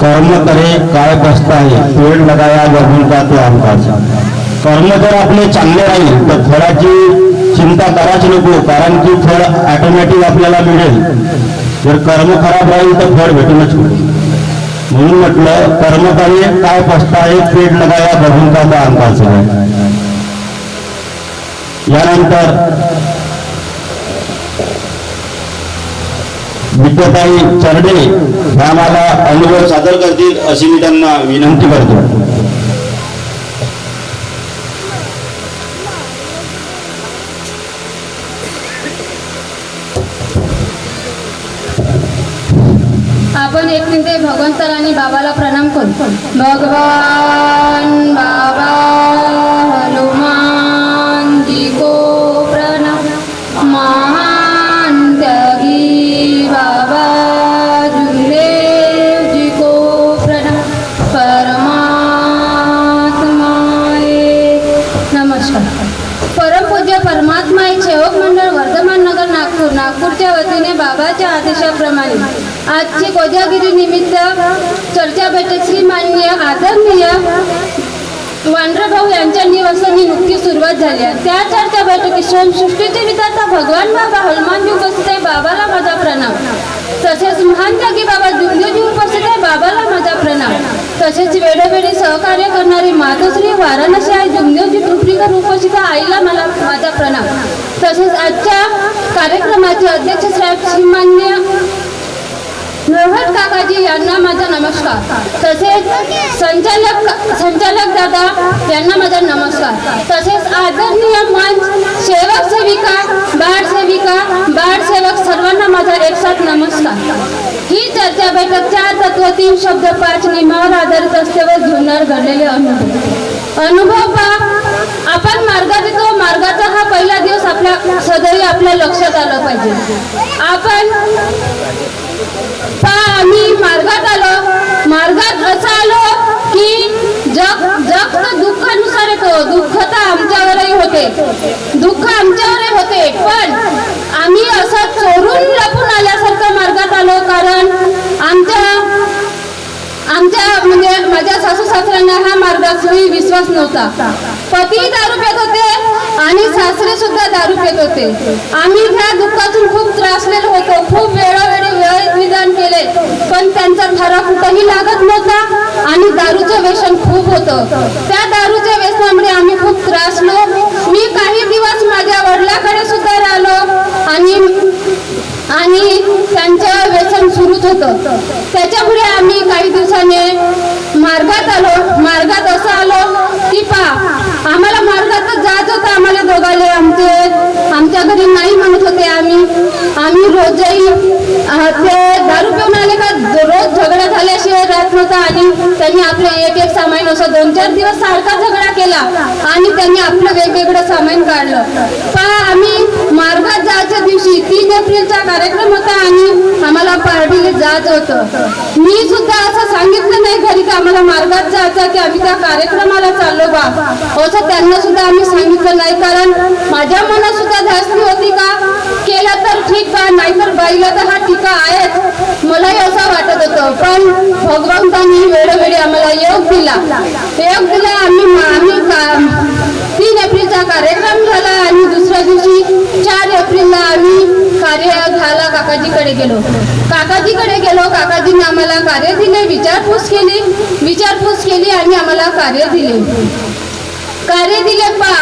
कर्म करे काय पस्ताये पेड लगाया बघून का ते आमकाच कर्म जर आपले चांगले राहील तर फळाची चिंता करायची नको कारण की फळ ऑटोमॅटिक आपल्याला मिळेल. जर कर्म खराब राहील तर फळ भेटूनच मिळेल. म्हणून म्हटलं कर्म करे काय आहे पेड लगाया बघून का ते आमकाच यानंतर विद्याताई चरडे ह्या मला अनुभव सादर करतील अशी मी त्यांना विनंती करतो. आपण एक मिनिटे भगवंतर आणि बाबाला प्रणाम करू. भगवान बाबा. परमपूज्य परमात्मा सेवक मंडळ वर्धमान नगर नागपूर. नागपूरच्या वतीने बाबाच्या आदेशाप्रमाणे आजची कोजागिरी निमित्त चर्चा बैठक श्री माननीय आदरणीय वांड्रभाऊ यांच्या निवासाने नुकतीच सुरुवात झाली आहे. त्या चर्चा बैठकीत स्वयंसृष्टीचे विधाता भगवान बाबा हनुमानजी उपस्थित आहे बाबाला माझा प्रणाम. तसेच महान त्यागी बाबा जुंदेजी उपस्थित आहे बाबाला माझा प्रणाम. तसेच वेळोवेळी सहकार्य करणारी मातोश्री वाराणसी आहे जुमदेवजी कृपरीकर आईला मला माझा प्रणाम. तसेच आजच्या कार्यक्रमाचे अध्यक्ष साहेब श्रीमान्य रोहट काकाजी यांना माझा नमस्कार. तसेच संचालक संचालक दादा यांना माझा नमस्कार. तसेच आदरणीय मंच सेवक सेविका बाळ सेविका बाळ सेवक सर्वांना माझा एकसाथ नमस्कार. ही चर्चा बैठक चार तत्व तीन शब्द पाच नियमावर आधारित असते व जीवनावर घडलेले अनुभव. अनुभव पा आपण मार्गात येतो मार्गाचा हा पहिला दिवस आपल्या सदैव आपल्या लक्षात आलं पाहिजे. आपण आम्ही मार्गात आलो मार्गात असं आलो की जग जग तर दुःखानुसार येतो. दुःख तर आमच्यावरही होते दुःख आमच्यावरही होते पण आम्ही असं चोरून लपून आल्यासारखं मार्गात आलो कारण आमच्या आमच्या म्हणजे माझ्या सासू हा मार्गाशी विश्वास नव्हता. पती दारू पेत होते आणि सासरे सुद्धा दारू पेत होते. आम्ही ह्या दुःखातून खूप त्रासलेलो होतो खूप वेळोवेळी वेळ विधान केले पण त्यांचा ठरा कुठंही लागत नव्हता आणि दारूचं व्यसन खूप होतं त्या दारूच्या व्यसनामुळे आम्ही खूप त्रासलो मी काही दिवस माझ्या वडिलाकडे सुद्धा राहिलो आणि आणि त्यांचं व्यसन सुरूच होतं त्याच्यामुळे आम्ही काही दिवसाने मार्गात आलो मार्गात असं आलो की पा आम्हाला मार्गातच जायचं होतं आम्हाला दोघाले आमचे आमच्या घरी नाही म्हणत होते आम्ही आम्ही रोजही अं, ते दारू पिऊन आले का रोज झगडा झाल्याशिवाय राहत नव्हता आणि त्यांनी आपलं एक एक सामान असं चार दिवस सारखा झगडा केला आणि त्यांनी आपलं वेगवेगळं सामान काढलं. पण आम्ही मार्गात जायच्या दिवशी तीन एप्रिलचा कार्यक्रम होता आणि पार्टीला जात होत. मी सुद्धा असं सांगितलं नाही घरी की आम्हाला मार्गात जायचं की आम्ही त्या कार्यक्रमाला चाललो बा. असं त्यांना सुद्धा आम्ही सांगितलं नाही कारण माझ्या मनात सुद्धा धास्ती होती का? केलं तर ठीक का नाहीतर बाईला तर हा टीका आहेच. मलाही असं वाटत होतं. पण भगवंतांनी वेळोवेळी आम्हाला योग दिला. योग दिला आम्ही आम्ही तीन एप्रिलचा कार्यक्रम झाला आणि दुसऱ्या दिवशी चार एप्रिलला आम्ही कार्य झाला. काकाजीकडे गेलो. काकाजीकडे गेलो काकाजीने आम्हाला कार्य दिले विचारपूस केली विचारपूस केली आणि आम्हाला कार्य दिले. कार्य दिले पा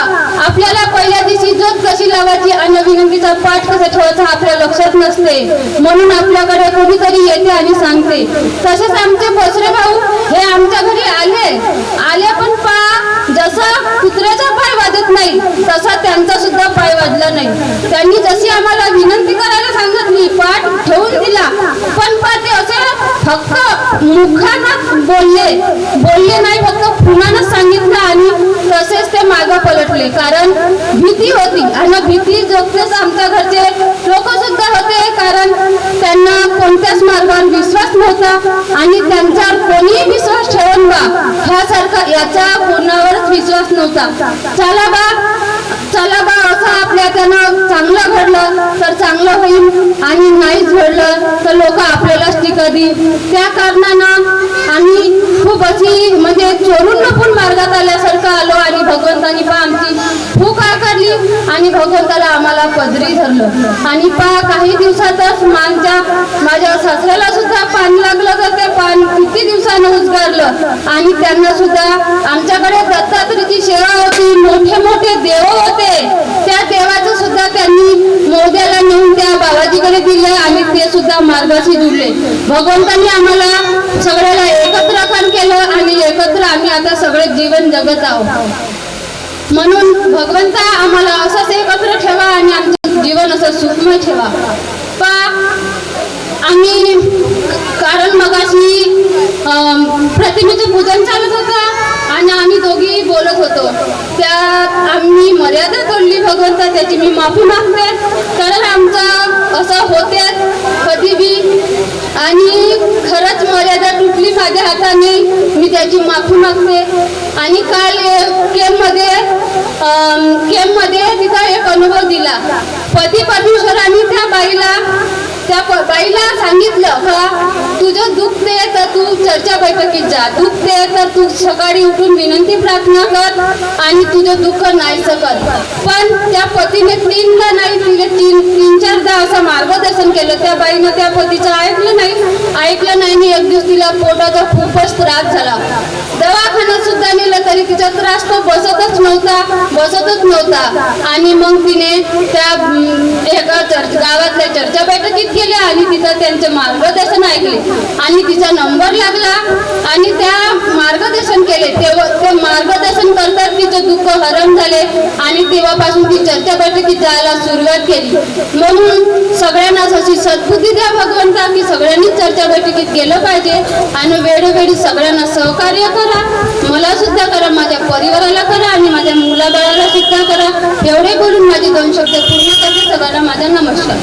आपल्याला पहिल्या दिवशी जोत कशी लावायची आणि विनंतीचा पाठ कसा ठेवायचा आपल्या लक्षात नसते. म्हणून आपल्याकडे कोणीतरी येते आणि सांगते. तसेच आमचे बसरे भाऊ हे आमच्या घरी आले. आले पण पा जसा कुत्र्याचा पाय वाजत नाही तसा त्यांचा सुद्धा पाय वाजला नाही. त्यांनी जशी आम्हाला विनंती पाठ दिला. पण ते असं फक्त मुखानं बोलले. बोलले नाही फक्त पुन्हाच सांगितलं आणि तसेच ते मागं पलटले. कारण भीती होती. आणि भीती जोगतेच आमच्या घरचे लोक सुद्धा होते. कारण त्यांना कोणत्याच मार्गावर विश्वास नव्हता आणि त्यांच्यावर कोणीही विश्वास ठेवून बा ह्यासारखा याचा कोणावरच विश्वास नव्हता. चला बा चला बा असं आपल्या त्यानं चांगलं घडलं तर चांगलं होईल. आणि नाही घडलं त्या कारणानं आम्ही खूप अशी म्हणजे चोरून पण मार्गात आल्यासारखं आलो आणि भगवंतानी पा आमची भूक आकारली आणि भगवंताला आम्हाला पदरी धरलं. आणि पा काही दिवसातच माझ्या माझ्या सासऱ्याला सुद्धा पान लागलं तर ते पान किती दिवसानं उजगारलं आणि त्यांना सुद्धा आमच्याकडे दत्तात्रीची सेवा होती मोठे मोठे देव होते. त्या देवाचं सुद्धा त्यांनी मोद्याला नेऊन त्या बाबाजीकडे दिलं आणि मार्गाशी जुळले भगवंतांनी आम्हाला सगळ्याला एकत्र खण केलं आणि एकत्र आम्ही आता सगळे जीवन जगत आहोत. म्हणून भगवंता आम्हाला असंच एकत्र ठेवा आणि आमचं जीवन असं सुखमय ठेवा. पा आम्ही कारण मगाशी प्रतिमेचं पूजन चालत होतं आणि आम्ही दोघी बोलत होतो. त्यात आम्ही मर्यादा तोडली भगवंता त्याची मी माफी मागते. कारण आमचं असं होते कधी बी. आणि खरंच मर्यादा तुटली माझ्या हाताने. मी त्याची माफी मागते. आणि काल केममध्ये केममध्ये तिचा एक अनुभव दिला. पती परमेश्वरांनी त्या बाईला त्या प- बाईला सांगितलं का तुझं दुःख दुखते तर तू चर्चा बैठकीत जा. दुःख दुखते तर तू सकाळी उठून विनंती प्रार्थना कर आणि तुझं दुःख नाहीसं कर. पण त्या पतीने तीनदा नाही तिने तीन तीन चारदा असं मार्गदर्शन केलं. त्या बाईनं त्या पतीचं ऐकलं नाही. ऐकलं नाही आणि एक दिवस तिला पोटाचा खूपच त्रास झाला. दवाखान्यात सुद्धा नेलं तरी तिचा त्रास तो बसतच नव्हता बसतच नव्हता. आणि मग तिने त्या एका चर्च गावातल्या चर्चा बैठकीत गेल्या आणि तिथं त्यांचे मार्गदर्शन ऐकले. आणि तिचा नंबर लागला आणि त्या मार्गदर्शन केले. तेव्हा ते मार्गदर्शन करतात तिचं दुःख हरण झाले आणि तेव्हापासून ती चर्चा बैठकीत जायला सुरुवात केली. म्हणून सगळ्यांनाच अशी सद्बुद्धी द्या भगवंता की सगळ्यांनी चर्चा बैठकीत गेलं पाहिजे आणि वेळोवेळी सगळ्यांना सहकार्य करा. मला सुद्धा करा माझ्या परिवाराला करा आणि माझ्या मुलाबाळाला शिक्षा करा. एवढे बोलून माझे दोन शब्द पूर्ण करते सगळ्यांना माझा नमस्कार